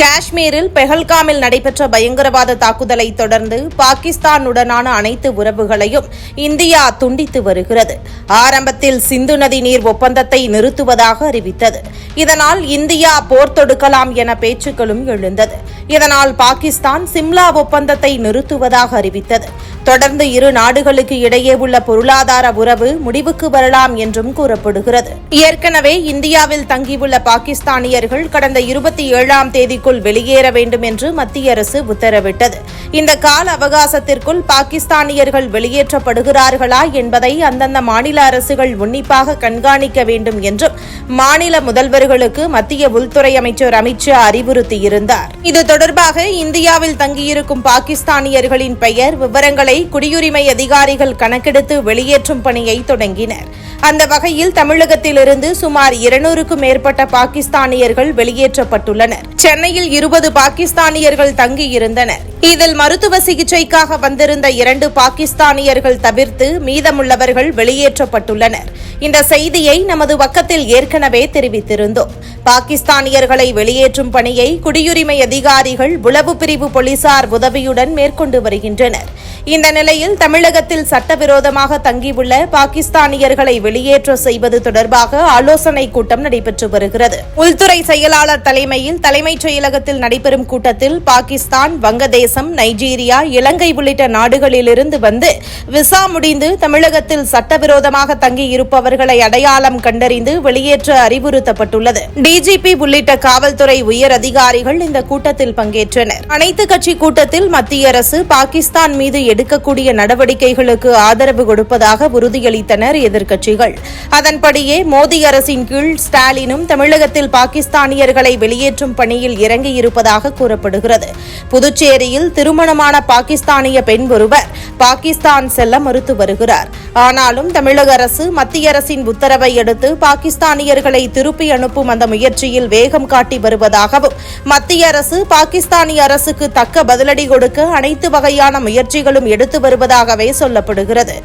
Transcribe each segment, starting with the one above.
காஷ்மீரில் பெஹல்காமில் நடைபெற்ற பயங்கரவாத தாக்குதலை தொடர்ந்து பாகிஸ்தானுடனான அனைத்து உறவுகளையும் இந்தியா துண்டித்து வருகிறது. ஆரம்பத்தில் சிந்து நதி நீர் ஒப்பந்தத்தை நிறுத்துவதாக அறிவித்தது. இதனால் இந்தியா போர் தொடுக்கலாம் என பேச்சுக்களும் எழுந்தது. இதனால் பாகிஸ்தான் சிம்லா ஒப்பந்தத்தை நிறுத்துவதாக அறிவித்தது. தொடர்ந்து இரு நாடுகளுக்கு இடையே உள்ள பொருளாதார உறவு முடிவுக்கு வரலாம் என்றும் கூறப்படுகிறது. ஏற்கனவே இந்தியாவில் தங்கியுள்ள பாகிஸ்தானியர்கள் கடந்த இருபத்தி ஏழாம் தேதி தேதிக்குள் வெளியேற வேண்டும் என்று மத்திய அரசு உத்தரவிட்டது. இந்த கால அவகாசத்திற்குள் பாகிஸ்தானியர்கள் வெளியேற்றப்படுகிறார்களா என்பதை அந்தந்த மாநில அரசுகள் உன்னிப்பாக கண்காணிக்க வேண்டும் என்றும் மாநில முதல்வர்களுக்கு மத்திய உள்துறை அமைச்சர் அமித்ஷா அறிவுறுத்தியிருந்தார். இது தொடர்பாக இந்தியாவில் தங்கியிருக்கும் பாகிஸ்தானியர்களின் பெயர் விவரங்களை குடியுரிமை அதிகாரிகள் கணக்கெடுத்து வெளியேற்றும் பணியை தொடங்கினர். அந்த வகையில் தமிழகத்திலிருந்து சுமார் இருநூறுக்கும் மேற்பட்ட பாகிஸ்தானியர்கள் வெளியேற்றப்பட்டுள்ளனர். சென்னையில் இருபது பாகிஸ்தானியர்கள் தங்கியிருந்தனர். இதில் மருத்துவ சிகிச்சைக்காக வந்திருந்த இரண்டு பாகிஸ்தானியர்கள் தவிர்த்து மீதமுள்ளவர்கள் வெளியேற்றப்பட்டுள்ளனர். இந்த செய்தியை நமது பக்கத்தில் ஏற்கனவே தெரிவித்திருந்தோம். பாகிஸ்தானியர்களை வெளியேற்றும் பணியை குடியுரிமை அதிகாரிகள் உளவு பிரிவு போலீசார் உதவியுடன் மேற்கொண்டு வருகின்றனர். இந்த நிலையில் தமிழகத்தில் சட்டவிரோதமாக தங்கியுள்ள பாகிஸ்தானியர்களை வெளியேற்ற செய்வது தொடர்பாக ஆலோசனை கூட்டம் நடைபெற்று வருகிறது. உள்துறை செயலாளர் தலைமையில் தலைமைச் செயலகத்தில் நடைபெறும் கூட்டத்தில் பாகிஸ்தான் வங்கதேசம் நைஜீரியா இலங்கை உள்ளிட்ட நாடுகளிலிருந்து வந்து விசா முடிந்து தமிழகத்தில் சட்டவிரோதமாக தங்கியிருப்பவர்களை அடையாளம் கண்டறிந்து வெளியேற்ற அறிவுறுத்தப்பட்டுள்ளது. டிஜிபி உள்ளிட்ட காவல்துறை உயர் அதிகாரிகள் இந்த கூட்டத்தில் பங்கேற்றனர். அனைத்து கட்சி கூட்டத்தில் மத்திய அரசு பாகிஸ்தான் மீது எடுக்கக்கூடிய நடவடிக்கைகளுக்கு ஆதரவு கொடுப்பதாக உறுதியளித்தனர் எதிர்க்கட்சிகள். அதன்படியே மோடி அரசின் கீழ் ஸ்டாலினும் தமிழகத்தில் பாகிஸ்தானியர்களை வெளியேற்றும் பணியில் இறங்கியிருப்பதாக கூறப்படுகிறது. புதுச்சேரியில் திருமணமான பாகிஸ்தானிய பெண் ஒருவர் பாகிஸ்தான் செல்ல மறுத்து வருகிறார். ஆனாலும் தமிழக அரசு மத்திய அரசின் உத்தரவை அடுத்து பாகிஸ்தானியர்களை திருப்பி அனுப்பும் அந்த முயற்சியில் வேகம் காட்டி வருவதாகவும் மத்திய அரசு பாகிஸ்தானிய அரசுக்கு தக்க பதிலடி கொடுக்க அனைத்து வகையான முயற்சிகளும் எடுத்து வருவதாகவே சொல்லப்படுகிறது.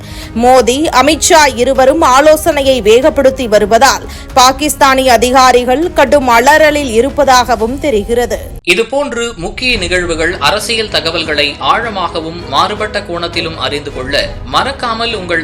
மோடி அமித்ஷா இருவரும் ஆலோசனையை வேகப்படுத்தி வருவதால் பாகிஸ்தானிய அதிகாரிகள் கடும் அலறலில் இருப்பதாகவும் தெரிகிறது. இதுபோன்று முக்கிய நிகழ்வுகள் அரசியல் தகவல்களை ஆழமாகவும் மாறுபட்ட கோணத்திலும் அறிந்து கொள்ள மறக்காமல் உங்கள்